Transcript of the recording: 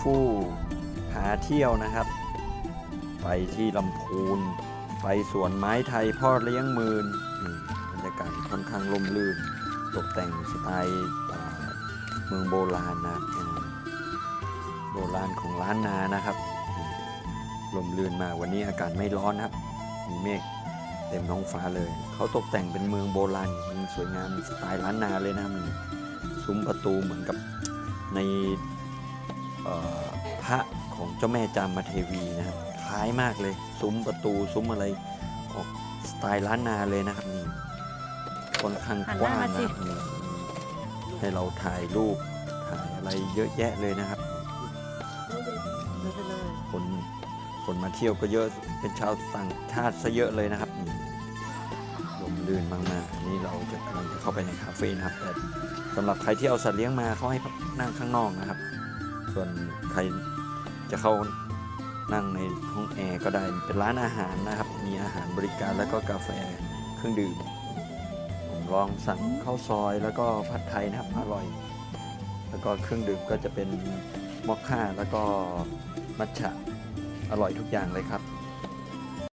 ฟู่หาเที่ยวนะครับ ไปที่ลำพูน ไปสวนไม้ไทยพ่อเลี้ยงมืนบรรยากาศค่อนข้างร่มรื่น ตกแต่งสไตล์เมืองโบราณนะโบราณของล้านนานะครับนี่ร่มรื่นมาวันนี้อากาศไม่ร้อนนะครับ มีเมฆเต็มท้องฟ้าเลย เขาตกแต่งเป็นเมืองโบราณสวยงามสไตล์ล้านนาเลยนะครับนี่ซุ้มประตูเหมือนกับใน พระของเจ้าแม่จามเทวีนะครับคล้ายมากเลย ซุ้มประตูซุ้มอะไรออกสไตล์ล้านนาเลยนะครับนี่ค่อนข้างกว้างนะครับนี่ให้เราถ่ายรูปถ่ายอะไรเยอะแยะเลยนะครับเดินไปเลยคนคนมาเที่ยวก็เยอะเป็นชาวต่างชาติซะเยอะเลยนะครับนี่ลมลื่นมากๆอันนี่เราจะกำลังจะเข้าไปในคาเฟ่นะครับแต่สำหรับใครที่เอาสัตว์เลี้ยงมาเขาให้นั่งข้างนอกนะครับ ส่วนใครจะเข้านั่งในห้องแอร์ก็ได้เป็นร้านอาหารนะครับ มีอาหารบริการแล้วก็กาแฟเครื่องดื่ม ผมลองสั่งข้าวซอยแล้วก็ผัดไทยนะครับอร่อย แล้วก็เครื่องดื่มก็จะเป็นมอคค่าแล้วก็มัทฉะอร่อยทุกอย่างเลยครับ